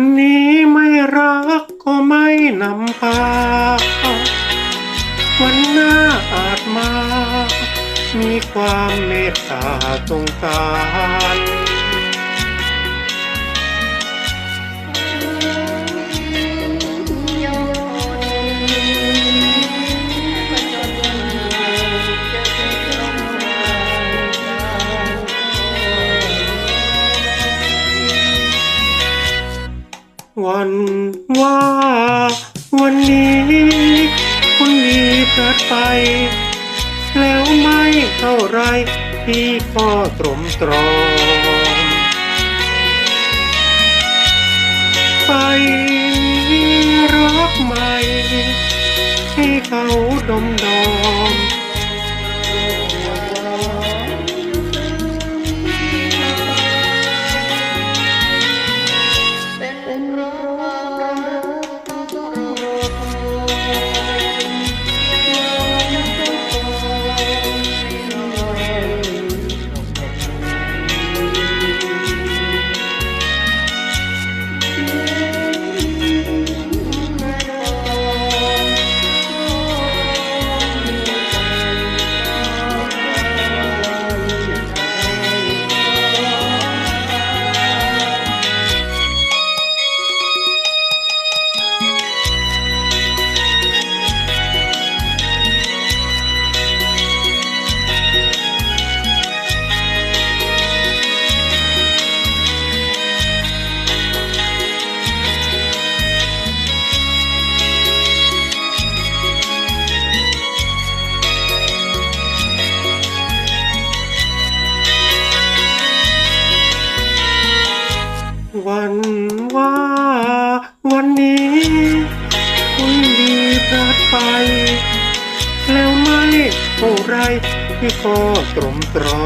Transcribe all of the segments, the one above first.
ันนี้ไม่รักก็ไม่นำพา วันหน้าอาจมา มีความเมตตาตรงการ วันว่า วันนี้คุณดีเกิดไป แล้วไม่เท่าไรพี่ก็ตรมตรอมไป วันว่าวันนี้คุณดีพลาดไป แล้วไม่เท่าไรพี่ก็ตรมตรอ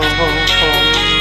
ม